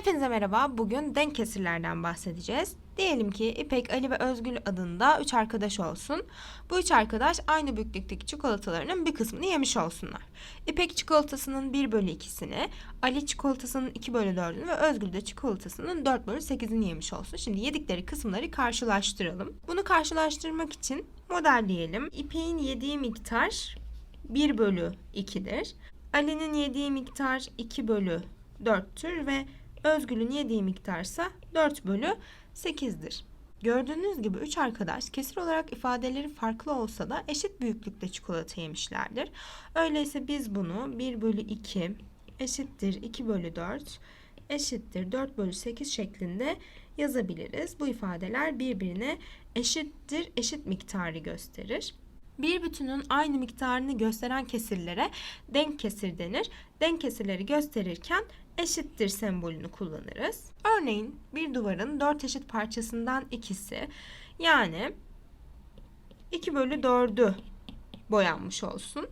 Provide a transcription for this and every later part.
Hepinize merhaba. Bugün denk kesirlerden bahsedeceğiz. Diyelim ki İpek, Ali ve Özgül adında üç arkadaş olsun. Bu üç arkadaş aynı büyüklükteki çikolatalarının bir kısmını yemiş olsunlar. İpek çikolatasının 1 bölü 2'sini, Ali çikolatasının 2 bölü 4'ünü ve Özgül de çikolatasının 4 bölü 8'ini yemiş olsun. Şimdi yedikleri kısımları karşılaştıralım. Bunu karşılaştırmak için modelleyelim. İpek'in yediği miktar 1 bölü 2'dir. Ali'nin yediği miktar 2 bölü 4'tür ve Özgül'ün yediği miktarsa 4 bölü 8'dir. Gördüğünüz gibi 3 arkadaş kesir olarak ifadeleri farklı olsa da eşit büyüklükte çikolata yemişlerdir. Öyleyse biz bunu 1 bölü 2 eşittir 2 bölü 4 eşittir 4 bölü 8 şeklinde yazabiliriz. Bu ifadeler birbirine eşittir, eşit miktarı gösterir. Bir bütünün aynı miktarını gösteren kesirlere denk kesir denir. Denk kesirleri gösterirken eşittir sembolünü kullanırız. Örneğin bir duvarın dört eşit parçasından ikisi yani 2 bölü 4'ü boyanmış olsun.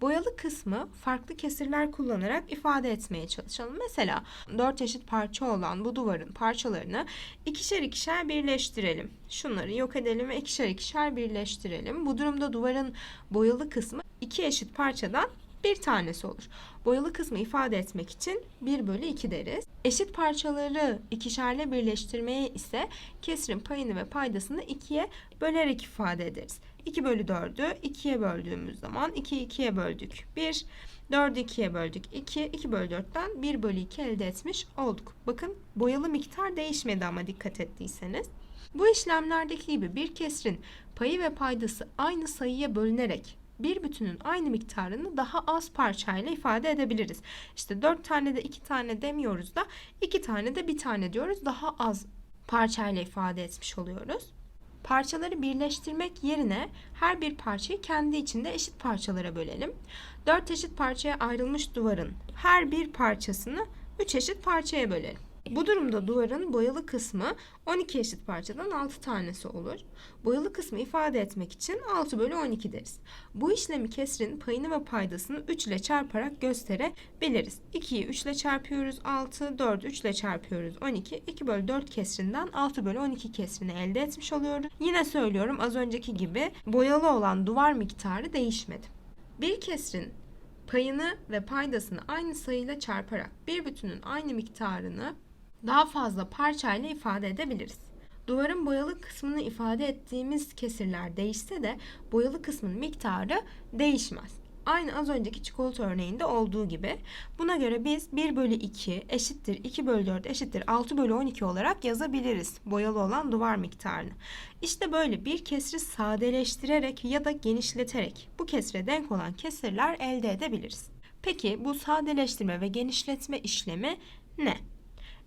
Boyalı kısmı farklı kesirler kullanarak ifade etmeye çalışalım. Mesela dört eşit parça olan bu duvarın parçalarını ikişer ikişer birleştirelim. Şunları yok edelim ve ikişer ikişer birleştirelim. Bu durumda duvarın boyalı kısmı iki eşit parçadan bir tanesi olur. Boyalı kısmı ifade etmek için 1 bölü 2 deriz. Eşit parçaları ikişerle birleştirmeye ise kesrin payını ve paydasını 2'ye bölerek ifade ederiz. 2 bölü 4'ü 2'ye böldüğümüz zaman 2'yi 2'ye böldük 1, 4'ü 2'ye böldük 2, 2 bölü 4'ten 1 bölü 2 elde etmiş olduk. Bakın boyalı miktar değişmedi ama dikkat ettiyseniz. Bu işlemlerdeki gibi bir kesrin payı ve paydası aynı sayıya bölünerek bir bütünün aynı miktarını daha az parçayla ifade edebiliriz. İşte 4 tane de 2 tane demiyoruz da 2 tane de bir tane diyoruz. Daha az parçayla ifade etmiş oluyoruz. Parçaları birleştirmek yerine her bir parçayı kendi içinde eşit parçalara bölelim. 4 eşit parçaya ayrılmış duvarın her bir parçasını 3 eşit parçaya bölelim. Bu durumda duvarın boyalı kısmı 12 eşit parçadan 6 tanesi olur. Boyalı kısmı ifade etmek için 6 bölü 12 deriz. Bu işlemi kesrin payını ve paydasını 3 ile çarparak gösterebiliriz. 2'yi 3 ile çarpıyoruz 6, 4'ü 3 ile çarpıyoruz 12. 2 bölü 4 kesrinden 6 bölü 12 kesrini elde etmiş oluyoruz. Yine söylüyorum az önceki gibi boyalı olan duvar miktarı değişmedi. Bir kesrin payını ve paydasını aynı sayıyla çarparak bir bütünün aynı miktarını daha fazla parçayla ifade edebiliriz. Duvarın boyalı kısmını ifade ettiğimiz kesirler değişse de boyalı kısmın miktarı değişmez. Aynı az önceki çikolata örneğinde olduğu gibi. Buna göre biz 1 bölü 2 eşittir 2 bölü 4 eşittir 6 bölü 12 olarak yazabiliriz boyalı olan duvar miktarını. İşte böyle bir kesri sadeleştirerek ya da genişleterek bu kesre denk olan kesirler elde edebiliriz. Peki bu sadeleştirme ve genişletme işlemi ne?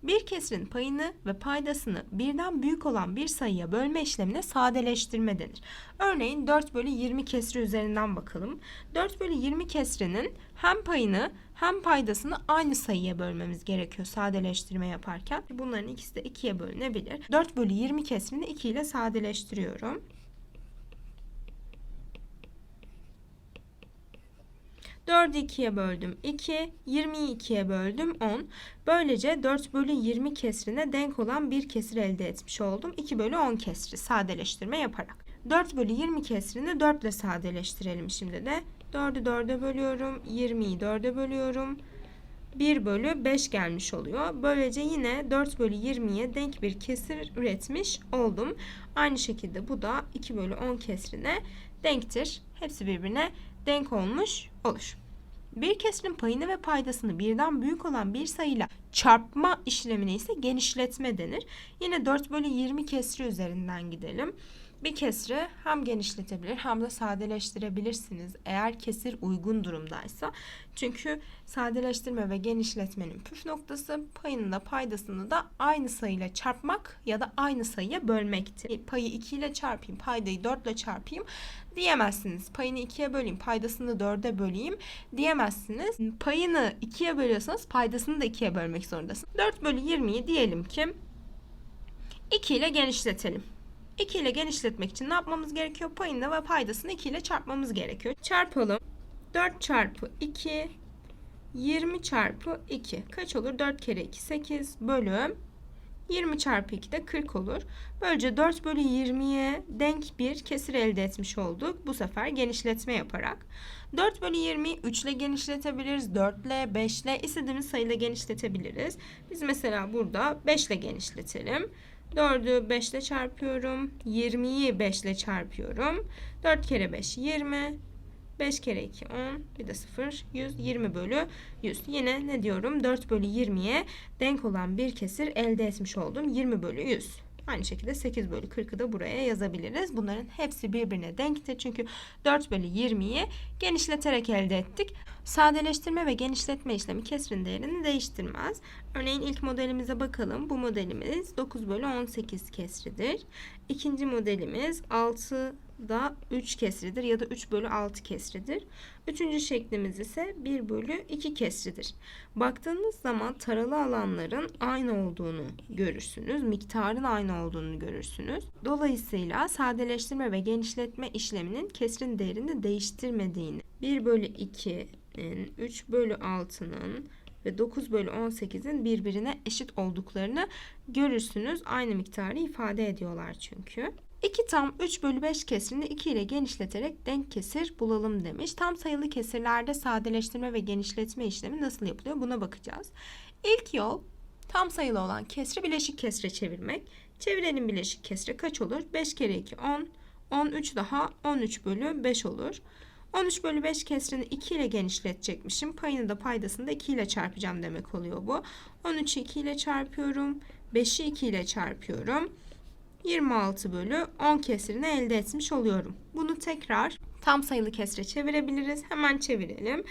Bir kesrin payını ve paydasını birden büyük olan bir sayıya bölme işlemine sadeleştirme denir. Örneğin 4 bölü 20 kesri üzerinden bakalım. 4 bölü 20 kesrinin hem payını hem paydasını aynı sayıya bölmemiz gerekiyor sadeleştirme yaparken. Bunların ikisi de 2'ye bölünebilir. 4 bölü 20 kesrini 2 ile sadeleştiriyorum. 4'ü 2'ye böldüm 2, 20'yi 2'ye böldüm 10. Böylece 4 bölü 20 kesrine denk olan bir kesir elde etmiş oldum. 2 bölü 10 kesri sadeleştirme yaparak. 4 bölü 20 kesrini 4 ile sadeleştirelim şimdi de. 4'ü 4'e bölüyorum, 20'yi 4'e bölüyorum. 1 bölü 5 gelmiş oluyor. Böylece yine 4 bölü 20'ye denk bir kesir üretmiş oldum. Aynı şekilde bu da 2 bölü 10 kesrine denktir. Hepsi birbirine denk olmuş olur. Bir kesrin payını ve paydasını birden büyük olan bir sayıyla çarpma işlemine ise genişletme denir. Yine 4 bölü 20 kesri üzerinden gidelim. Bir kesri hem genişletebilir hem de sadeleştirebilirsiniz eğer kesir uygun durumdaysa. Çünkü sadeleştirme ve genişletmenin püf noktası payını da paydasını da aynı sayıyla çarpmak ya da aynı sayıya bölmektir. Payı 2 ile çarpayım, paydayı 4 ile çarpayım diyemezsiniz. Payını 2'ye böleyim, paydasını 4'e böleyim diyemezsiniz. Payını 2'ye bölüyorsanız paydasını da 2'ye bölmek zorundasınız. 4 bölü 20'yi diyelim ki 2 ile genişletelim. 2 ile genişletmek için ne yapmamız gerekiyor? Payını ve paydasını 2 ile çarpmamız gerekiyor. Çarpalım. 4 çarpı 2 20 çarpı 2 kaç olur? 4 kere 2 8 bölü 20 çarpı 2 de 40 olur. Böylece 4 bölü 20'ye denk bir kesir elde etmiş olduk. Bu sefer genişletme yaparak. 4 bölü 20'yi 3 ile genişletebiliriz. 4 ile 5 ile istediğimiz sayıyla genişletebiliriz. Biz mesela burada 5 ile genişletelim. 4'ü 5 ile çarpıyorum. 20'yi 5 ile çarpıyorum. 4 kere 5 20. 5 kere 2 10 bir de 0 100 20 bölü 100 yine ne diyorum 4 bölü 20'ye denk olan bir kesir elde etmiş oldum 20 bölü 100 aynı şekilde 8 bölü 40'ı da buraya yazabiliriz. Bunların hepsi birbirine denkti çünkü 4 bölü 20'yi genişleterek elde ettik. Sadeleştirme ve genişletme işlemi kesrin değerini değiştirmez. Örneğin ilk modelimize bakalım. Bu modelimiz 9 bölü 18 kesridir. İkinci modelimiz 6 da 3 kesridir ya da 3 bölü 6 kesridir. Üçüncü şeklimiz ise 1 bölü 2 kesridir. Baktığınız zaman taralı alanların aynı olduğunu görürsünüz. Miktarın aynı olduğunu görürsünüz. Dolayısıyla sadeleştirme ve genişletme işleminin kesrin değerini değiştirmediğini, 1 bölü 2'nin 3 bölü 6'nın ve 9 bölü 18'in birbirine eşit olduklarını görürsünüz. Aynı miktarı ifade ediyorlar çünkü. 2 tam 3 bölü 5 kesirini 2 ile genişleterek denk kesir bulalım demiş. Tam sayılı kesirlerde sadeleştirme ve genişletme işlemi nasıl yapılıyor buna bakacağız. İlk yol tam sayılı olan kesri bileşik kesre çevirmek. Çevirelim bileşik kesre kaç olur? 5 kere 2 10. 13 daha 13 bölü 5 olur. 13 bölü 5 kesrini 2 ile genişletecekmişim. Payını da paydasını da 2 ile çarpacağım demek oluyor bu. 13'ü 2 ile çarpıyorum. 5'i 2 ile çarpıyorum. 26 bölü 10 kesirini elde etmiş oluyorum. Bunu tekrar tam sayılı kesre çevirebiliriz. Hemen çevirelim.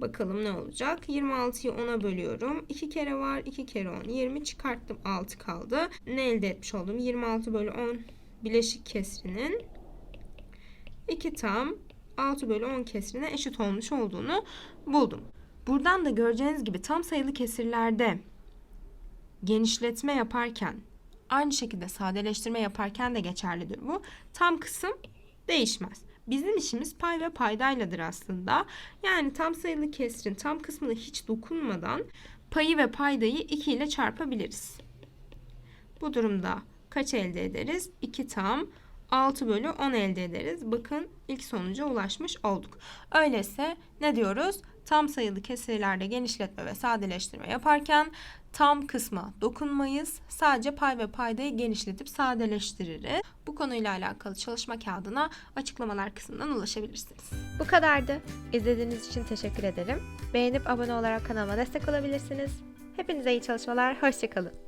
Bakalım ne olacak? 26'yı 10'a bölüyorum. 2 kere var. 2 kere 10. 20 çıkarttım. 6 kaldı. Ne elde etmiş oldum? 26 bölü 10 bileşik kesrinin 2 tam 6 bölü 10 kesrine eşit olmuş olduğunu buldum. Buradan da göreceğiniz gibi tam sayılı kesirlerde genişletme yaparken aynı şekilde sadeleştirme yaparken de geçerlidir bu. Tam kısım değişmez. Bizim işimiz pay ve paydayladır aslında. Yani tam sayılı kesrin tam kısmına hiç dokunmadan payı ve paydayı 2 ile çarpabiliriz. Bu durumda kaç elde ederiz? 2 tam 6 bölü 10 elde ederiz. Bakın ilk sonuca ulaşmış olduk. Öyleyse ne diyoruz? Tam sayılı kesirlerde genişletme ve sadeleştirme yaparken tam kısma dokunmayız. Sadece pay ve paydayı genişletip sadeleştiririz. Bu konuyla alakalı çalışma kağıdına açıklamalar kısmından ulaşabilirsiniz. Bu kadardı. İzlediğiniz için teşekkür ederim. Beğenip abone olarak kanalıma destek olabilirsiniz. Hepinize iyi çalışmalar, hoşçakalın.